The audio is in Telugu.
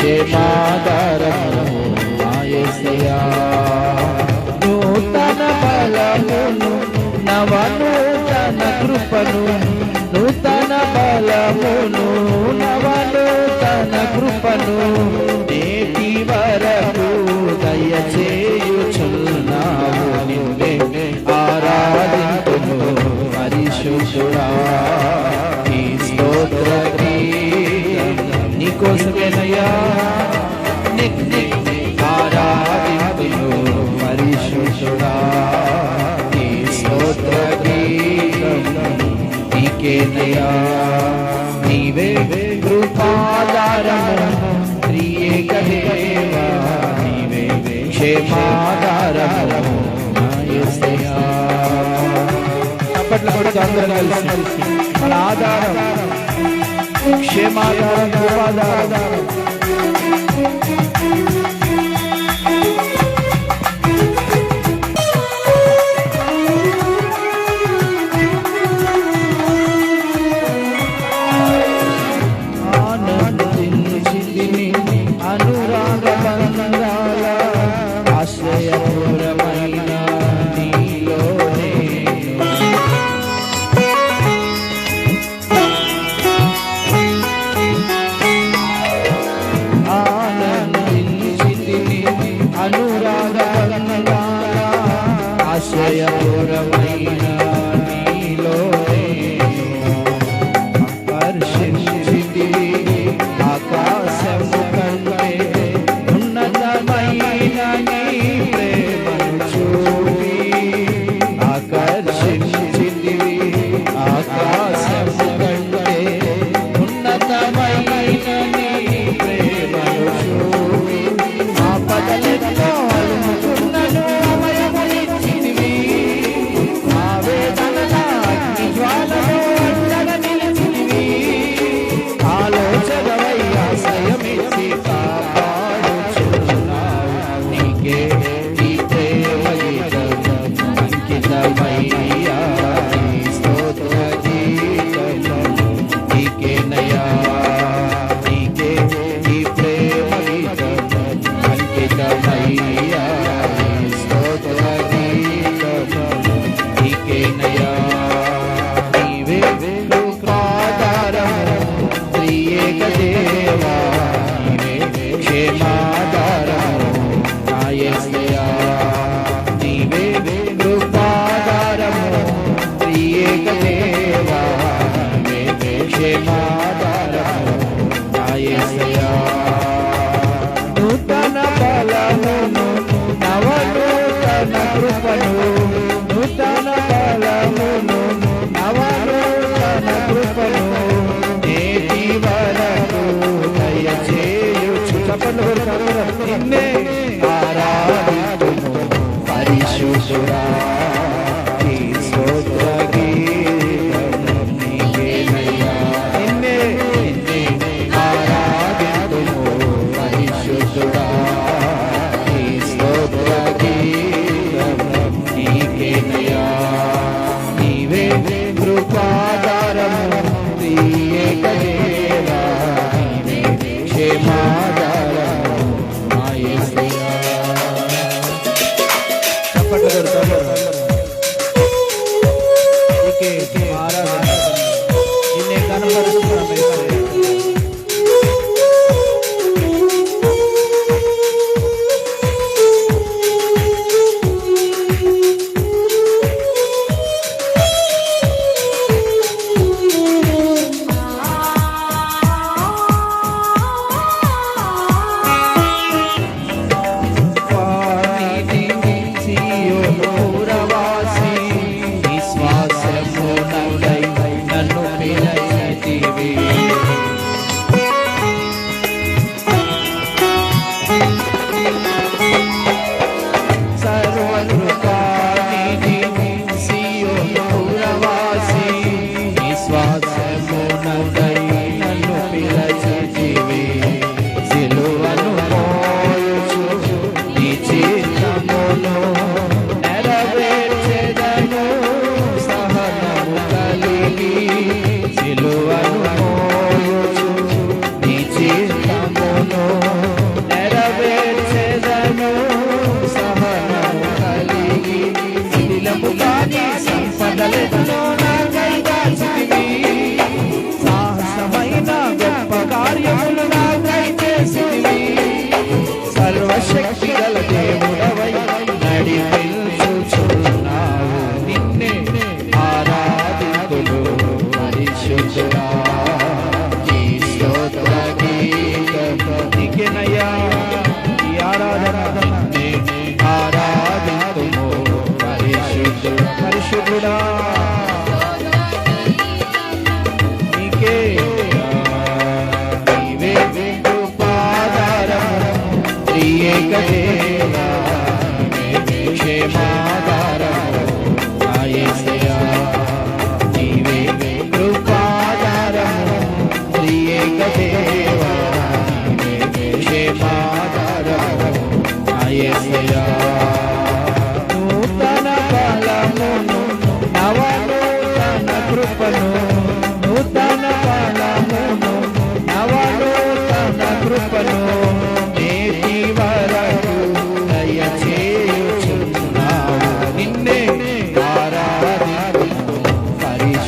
క్షేమాధారము మాయసయా నూతన బలమును నవనూతన కృపను నూతన బలమును నవనూతన కృపను నేటి వరకు దయచేయుచున్నావు నిన్నే ఆరాధించును పరిశుద్ధుడా. పరిశుద్ధుడా ఈ స్తోత్ర నీకేనయ్యా నీవే కృపాదారము త్రియేక దేవా నీవే క్షేమాధారము నా యేసయ్యా అప్పట్లో కూడా అందరం కలిసి మన ఆధారం క్షేమాధారం కృపాధారం soy ahora యేసయ్యా. నీవే కృపాధారము, త్రియేక దేవా. నీవే క్షేమాధారము, నా యేసయ్యా. నూతన బలమును నవనూతన కృపను నూతన బలమును నవనూతన కృపను నేటి వరకు దయచేయుచు చెప్పండి కొడుకు నిన్నే పరిశుద్ధుడా పరిశుద్ధుడా నీకే నీవే విందు పాదారం. త్రియేక దేవా